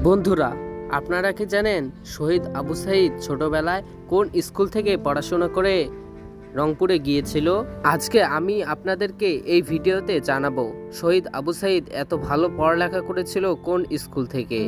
বন্ধুরা, আপনারা কি জানেন শহীদ আবু সাইদ ছোটবেলায় কোন স্কুল থেকে পড়াশোনা করে রংপুরে গিয়েছিল? আজকে আমি আপনাদেরকে এই ভিডিওতে জানাব শহীদ আবু সাইদ এত ভালো পড়ালেখা করেছিল কোন স্কুল থেকে।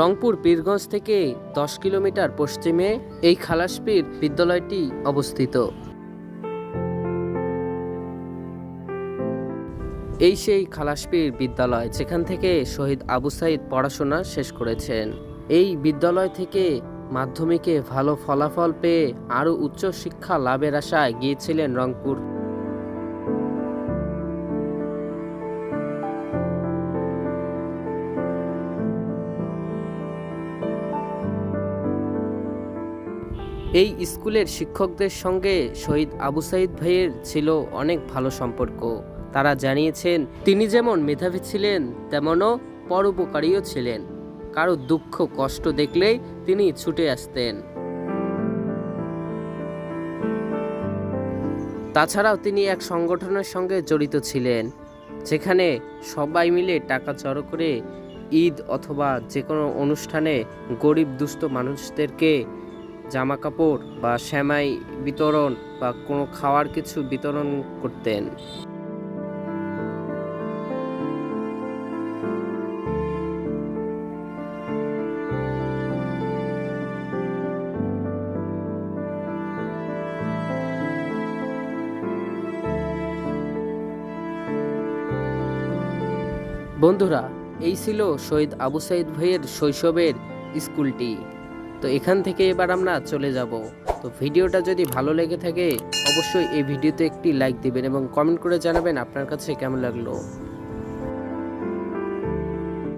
রংপুর পীরগঞ্জ থেকে দশ কিলোমিটার পশ্চিমে এই খালাসপীর বিদ্যালয়টি অবস্থিত। এই সেই খালাসপীর বিদ্যালয় যেখান থেকে শহীদ আবু সাইদ পড়াশোনা শেষ করেছেন। এই বিদ্যালয় থেকে মাধ্যমিকে ভালো ফলাফল পেয়ে আরও উচ্চ শিক্ষা লাভের আশায় গিয়েছিলেন রংপুর। এই স্কুলের শিক্ষকদের সঙ্গে শহীদ আবু সাইদ ভাইয়ের ছিল অনেক ভালো সম্পর্ক। তারা জানিয়েছেন, তিনি যেমন মেধাবী ছিলেন, তেমনও পরোপকারীও ছিলেন। কারও দুঃখ, কষ্ট দেখলেই তিনি ছুটে আসতেন। তাছাড়াও তিনি এক সংগঠনের সঙ্গে জড়িত ছিলেন, যেখানে সবাই মিলে টাকা জড়ো করে ঈদ অথবা যে কোনো অনুষ্ঠানে গরিব দুস্থ মানুষদেরকে জামা কাপড় বা শ্যামাই বিতরণ বা কোনো খাওয়ার কিছু বিতরণ করতেন। বন্ধুরা, এই ছিল শহীদ আবু সাইদ ভাইয়ের শৈশবের স্কুলটি। তো এখান থেকে এবার আমরা চলে যাব। তো ভিডিওটা যদি ভালো লেগে থাকে, অবশ্যই এই ভিডিওতে একটি লাইক দিবেন এবং কমেন্ট করে জানাবেন আপনার কাছে কেমন লাগল।